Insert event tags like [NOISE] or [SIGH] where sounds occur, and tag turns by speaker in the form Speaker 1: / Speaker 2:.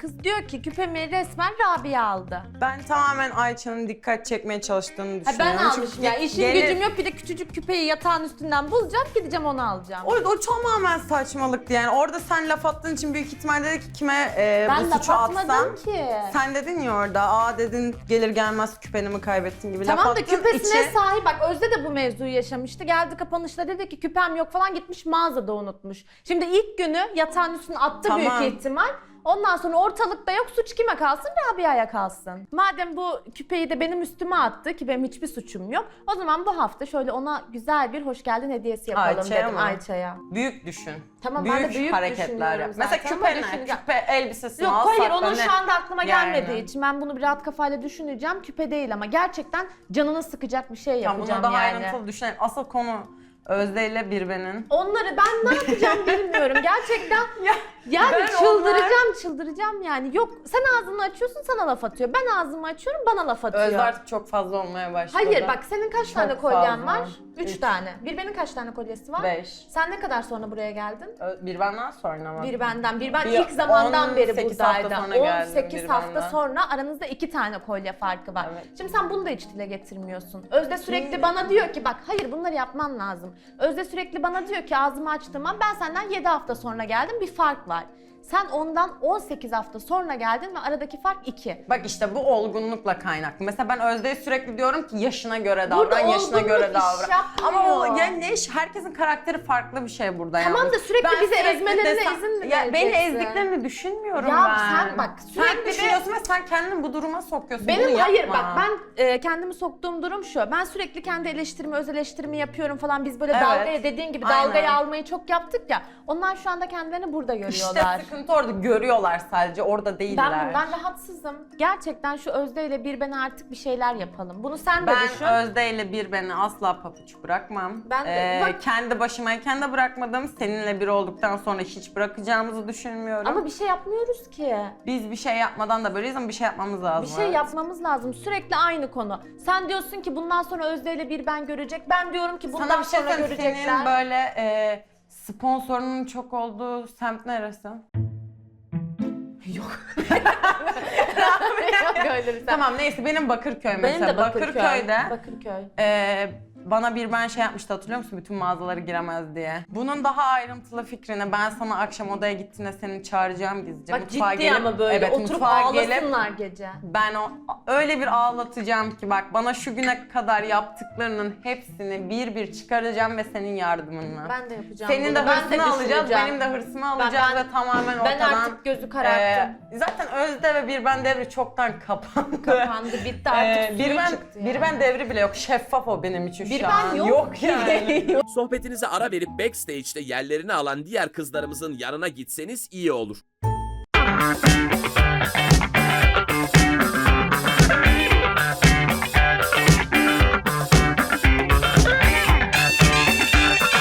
Speaker 1: Kız diyor ki küpemi resmen Rabia aldı.
Speaker 2: Ben tamamen Ayça'nın dikkat çekmeye çalıştığını
Speaker 1: Ha, ben almışım ya. İşim
Speaker 2: gelir-
Speaker 1: gücüm yok bir de küçücük küpeyi yatağın üstünden bulacağım gideceğim onu alacağım.
Speaker 2: O, o tamamen saçmalıktı yani. Orada sen laf attığın için büyük ihtimalle dedi ki kime e,
Speaker 1: ben
Speaker 2: bu
Speaker 1: laf
Speaker 2: suçu
Speaker 1: atmadım
Speaker 2: atsam.
Speaker 1: ki.
Speaker 2: Sen dedin ya orada, aa dedin gelir gelmez küpeni mi kaybettin gibi laf
Speaker 1: Tamam da
Speaker 2: attın.
Speaker 1: küpesine
Speaker 2: içi-
Speaker 1: sahip bak Özde de bu mevzuyu yaşamıştı. Geldi kapanışta dedi ki küpem yok falan gitmiş mağazada unutmuş. Şimdi ilk günü yatağın üstüne attı
Speaker 2: Tamam.
Speaker 1: büyük ihtimal. Ondan sonra ortalıkta yok suç kime kalsın? Rabia'ya kalsın. Madem bu küpeyi de benim üstüme attı ki benim hiçbir suçum yok. O zaman bu hafta şöyle ona güzel bir hoş geldin hediyesi yapalım
Speaker 2: Ayça'ya
Speaker 1: dedim
Speaker 2: mı?
Speaker 1: Ayça'ya.
Speaker 2: Büyük düşün.
Speaker 1: Tamam, ben
Speaker 2: büyük
Speaker 1: de büyük
Speaker 2: hareketler yap. Mesela küpe ne? Küpe elbisesini
Speaker 1: Yok
Speaker 2: alsak
Speaker 1: hayır
Speaker 2: da
Speaker 1: onun
Speaker 2: ne?
Speaker 1: şu anda aklıma
Speaker 2: Yani.
Speaker 1: gelmediği için ben bunu bir rahat kafayla düşüneceğim. Küpe değil ama gerçekten canını sıkacak bir şey
Speaker 2: Tamam,
Speaker 1: yapacağım
Speaker 2: bunu daha
Speaker 1: yani.
Speaker 2: ayrıntılı düşünelim. Asıl konu Özde ile Birben'in.
Speaker 1: Onları ben ne yapacağım bilmiyorum. Gerçekten [LAUGHS] yani
Speaker 2: ben
Speaker 1: çıldıracağım çıldıracağım yani. Yok sen ağzını açıyorsun sana laf atıyor. Ben ağzımı açıyorum bana laf atıyor.
Speaker 2: Özde artık çok fazla olmaya başladı.
Speaker 1: Hayır bak senin kaç
Speaker 2: Çok
Speaker 1: tane kolyen
Speaker 2: fazla.
Speaker 1: var? Üç,
Speaker 2: Üç.
Speaker 1: tane. Bir benim kaç tane kolyesi var?
Speaker 2: Beş.
Speaker 1: Sen ne kadar sonra buraya geldin?
Speaker 2: Ö- Birben'den sonra mı?
Speaker 1: Bir benden. Bir ben
Speaker 2: Bir
Speaker 1: ilk zamandan beri
Speaker 2: 18 hafta
Speaker 1: buradaydım.
Speaker 2: sonra geldim
Speaker 1: 18
Speaker 2: bir
Speaker 1: hafta
Speaker 2: benden.
Speaker 1: sonra aranızda iki tane kolye farkı var.
Speaker 2: Evet.
Speaker 1: Şimdi sen bunu da hiç dile getirmiyorsun. Özde sürekli bana diyor ki bak hayır bunları yapman lazım. Özde sürekli bana diyor ki ağzımı açtığım an ben senden 7 hafta sonra geldim bir fark var. Sen ondan 18 hafta sonra geldin ve aradaki fark 2.
Speaker 2: Bak işte bu olgunlukla kaynaklı. Mesela ben Özde'ye sürekli diyorum ki yaşına göre
Speaker 1: Burada
Speaker 2: davran, yaşına
Speaker 1: olgunluk
Speaker 2: göre
Speaker 1: iş
Speaker 2: davran.
Speaker 1: yapmıyor.
Speaker 2: Ama o yani ne iş? Herkesin karakteri farklı bir şey burada
Speaker 1: Tamam
Speaker 2: yalnız.
Speaker 1: da sürekli bizi ezmelerine izin mi
Speaker 2: ya Beni
Speaker 1: vereceksin?
Speaker 2: ezdiklerini düşünmüyorum
Speaker 1: Ya
Speaker 2: ben.
Speaker 1: sen bak sürekli
Speaker 2: Sen
Speaker 1: bir-
Speaker 2: düşünüyorsun ve sen kendini bu duruma sokuyorsun.
Speaker 1: Benim
Speaker 2: Bunu
Speaker 1: hayır
Speaker 2: yapma.
Speaker 1: bak ben e, kendimi soktuğum durum şu. Ben sürekli kendi eleştirimi, öz eleştirimi yapıyorum falan. Biz böyle
Speaker 2: Evet.
Speaker 1: dalgaya dediğin gibi
Speaker 2: Aynen.
Speaker 1: almayı çok yaptık ya. Onlar şu anda kendilerini burada görüyorlar.
Speaker 2: Sıkıntı orada. Görüyorlar sadece. Orada değiller.
Speaker 1: ben bundan rahatsızım. Gerçekten şu Özde ile bir bana artık bir şeyler yapalım. Bunu sen de
Speaker 2: Ben
Speaker 1: düşün.
Speaker 2: Özde ile bir beni asla papuç bırakmam.
Speaker 1: Ben de-
Speaker 2: Ee,
Speaker 1: bak-
Speaker 2: kendi başımayken de bırakmadım. Seninle bir olduktan sonra hiç bırakacağımızı düşünmüyorum.
Speaker 1: Ama bir şey yapmıyoruz ki.
Speaker 2: Biz bir şey yapmadan da böyleyiz ama bir şey yapmamız lazım.
Speaker 1: Bir şey
Speaker 2: evet.
Speaker 1: yapmamız lazım. Sürekli aynı konu. Sen diyorsun ki bundan sonra Özde ile bir ben görecek. Ben diyorum ki bundan
Speaker 2: Sana bir şey
Speaker 1: sonra
Speaker 2: söyleyeyim.
Speaker 1: görecekler.
Speaker 2: Senin böyle e, sponsorunun çok olduğu semt neresi? Yok. [LAUGHS]
Speaker 1: Yok öyle bir şey.
Speaker 2: tamam neyse benim Bakırköy mesela.
Speaker 1: de Bakırköy.
Speaker 2: Bakırköy'de
Speaker 1: Bakırköy.
Speaker 2: e, bana bir ben şey yapmıştı hatırlıyor musun? Bütün mağazaları giremez diye. Bunun daha ayrıntılı fikrini ben sana akşam odaya gittiğinde seni çağıracağım gizlice.
Speaker 1: Bak
Speaker 2: Mutfağa
Speaker 1: ciddi
Speaker 2: gelip-
Speaker 1: ama böyle
Speaker 2: evet,
Speaker 1: oturup
Speaker 2: mutfağa gelip
Speaker 1: ağlasınlar gece.
Speaker 2: ben o öyle bir ağlatacağım ki bak bana şu güne kadar yaptıklarının hepsini bir bir çıkaracağım ve senin yardımınla.
Speaker 1: Ben de yapacağım
Speaker 2: Senin
Speaker 1: bunu.
Speaker 2: de
Speaker 1: Ben
Speaker 2: hırsını alacağız,
Speaker 1: düşüneceğim.
Speaker 2: benim de hırsımı alacağız
Speaker 1: ben-
Speaker 2: ve tamamen
Speaker 1: Ben
Speaker 2: ortadan...
Speaker 1: artık gözü kararttım.
Speaker 2: Ee, zaten Özde ve Bir Ben devri çoktan kapandı.
Speaker 1: Kapandı, bitti artık
Speaker 2: Ee,
Speaker 1: suyu
Speaker 2: bir ben,
Speaker 1: çıktı
Speaker 2: bir
Speaker 1: yani.
Speaker 2: ben devri bile yok. Şeffaf o benim için
Speaker 1: Bir
Speaker 2: şu
Speaker 1: ben
Speaker 2: an.
Speaker 1: yok [LAUGHS]
Speaker 2: yani.
Speaker 3: Sohbetinize ara verip backstage'de yerlerini alan diğer kızlarımızın yanına gitseniz iyi olur.